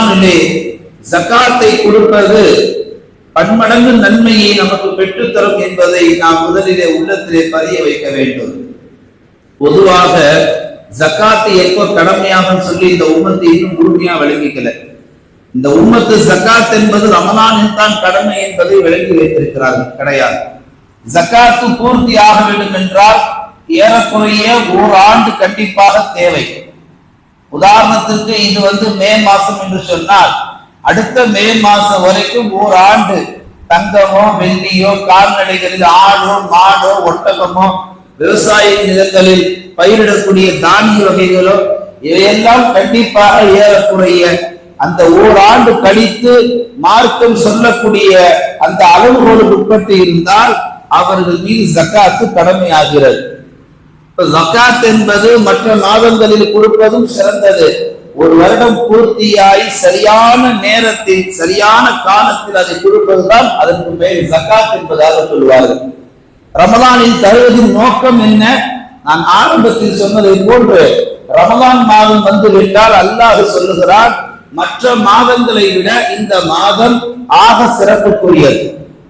இஸ்லாமிலே ஜக்காத்தை கொடுப்பது பன்மடங்கு நன்மையை நமக்கு பெற்றுத்தரும் என்பதை நாம் முதலிலே உள்ளத்திலே பதிய வைக்க வேண்டும். பொதுவாக ஜக்காத்து எப்போ கடமையாக சொல்லி இந்த உம்மத்து இன்னும் முழுமையா விளங்கிக்கல. இந்த உம்மத்து ஜக்காத் என்பது ரமலானின் தான் கடமை என்பதை விளங்கி வைத்திருக்கிறார்கள். கிடையாது. ஜக்காத்து பூர்த்தி ஆக வேண்டும் என்றால் ஏறக்குறைய ஓராண்டு கண்டிப்பாக தேவை. உதாரணத்திற்கு இது வந்து மே மாசம் என்று சொன்னால் அடுத்த மே மாசம் வரைக்கும் ஓராண்டு தங்கமோ வெள்ளியோ கால்நடைகளில் ஆடோ மாடோ ஒட்டகமோ விவசாய நிலங்களில் பயிரிடக்கூடிய தானிய வகைகளோ இவையெல்லாம் கண்டிப்பாக ஏறக்குறைய அந்த ஓராண்டு கழித்து மார்க்கம் சொல்லக்கூடிய அந்த அளவுகோலுக்கு உட்பட்டு இருந்தால் அவர்கள் மீது ஜக்காத்து கடமையாகிறது. ஜக்காத் என்பது மற்ற மாதங்களில் கொடுப்பதும் சிறந்தது. ஒரு வருடம் பூர்த்தியாய் சரியான நேரத்தில் சரியான காலத்தில் அதை கொடுப்பதுதான் அதற்கு பெயர் ஜக்காத் என்பதாக சொல்வார்கள் ரமலானில் தருவதின் நோக்கம் என்ன? நான் ஆரம்பத்தில் சொன்னதை போன்று ரமலான் மாதம் வந்து விட்டால் அல்லாஹ் சொல்லுகிறார் மற்ற மாதங்களை விட இந்த மாதம் ஆக சிறப்புக்குரியது.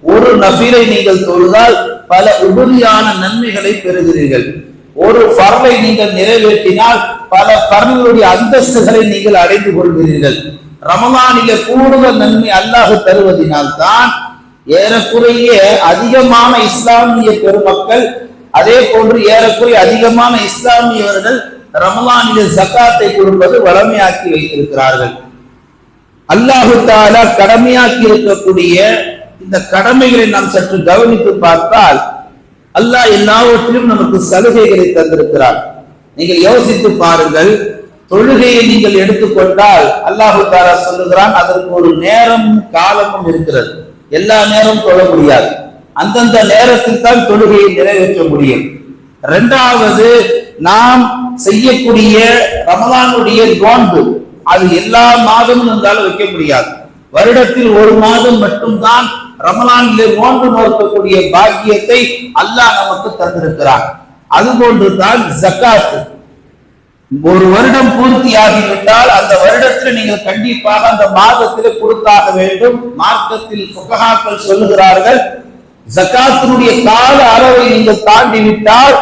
ஒரு நபீரை நீங்கள் தொழுதால் பல உபரியான நன்மைகளை பெறுகிறீர்கள். ஒரு பர்வை நீங்கள் நிறைவேற்றினால் பல பர்வங்களுடைய அந்தஸ்துகளை நீங்கள் அடைந்து கொள்கிறீர்கள். ரமலானில கூடுதல் நன்மை அல்லாஹ் தருவதனால் தான் ஏறக்குறைய அதிகமான இஸ்லாமிய பெருமக்கள் அதே போன்று ஏறக்குறைய அதிகமான இஸ்லாமியவர்கள் ரமலானில ஜக்காத்தை கொடுப்பது வளமையாக்கி வைத்திருக்கிறார்கள். அல்லாஹு தாலா கடமையாக்கி இருக்கக்கூடிய இந்த கடமைகளை நாம் சற்று கவனித்து பார்த்தால் அல்லாஹ் எல்லாவற்றிலும் நமக்கு சலுகைகளை தந்திருக்கிறார். நீங்கள் யோசித்து பாருங்கள் தொழுகையை நீங்கள் எடுத்துக்கொண்டால் அல்லாஹு தாரா சொல்லுகிறான் அதற்கு ஒரு நேரமும் காலமும் இருக்கிறது. எல்லா நேரமும் தொழ முடியாது. அந்தந்த நேரத்தில் தான் தொழுகையை நிறைவேற்ற முடியும். இரண்டாவது நாம் செய்யக்கூடிய ரமலானுடைய நோன்பு அது எல்லா மாதமும் இருந்தாலும் வைக்க முடியாது. வருடத்தில் ஒரு மாதம் மட்டும்தான் ரமலானிலே நோன்பு நோக்கக்கூடிய பாக்கியத்தை அல்லாஹ் நமக்கு தந்திருக்கிறான். அதுபோன்றுதான் தான் ஒரு வருடம் பூர்த்தி ஆகிவிட்டால் அந்த வருடத்தில் நீங்கள் கண்டிப்பாக அந்த மாதத்தில் கொடுத்தாக வேண்டும். மார்க்கத்தில் சுகஹாக்கள் சொல்லுகிறார்கள் ஜக்காத்தினுடைய கால அளவை நீங்கள் தாண்டி விட்டால்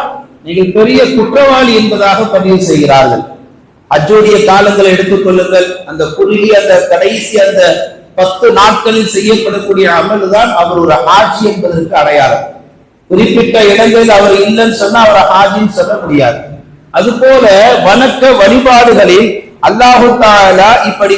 நீங்கள் பெரிய குற்றவாளி என்பதாக பதிவு செய்கிறார்கள். அஜோடைய காலங்களை எடுத்துக்கொள்ளுங்கள் அந்த குறுகிய அந்த கடைசி அந்த பத்து நாட்களில் செய்யப்படக்கூடிய அமல் தான் அவர் ஒரு ஹாஜி என்பதற்கு அடையாளம். குறிப்பிட்ட இடங்களில் அவர் இல்லைன்னு சொன்னா அவரை ஹாஜின்னு சொல்ல முடியாது. அது போல வணக்க வழிபாடுகளில் அல்லாஹு தாலா இப்படி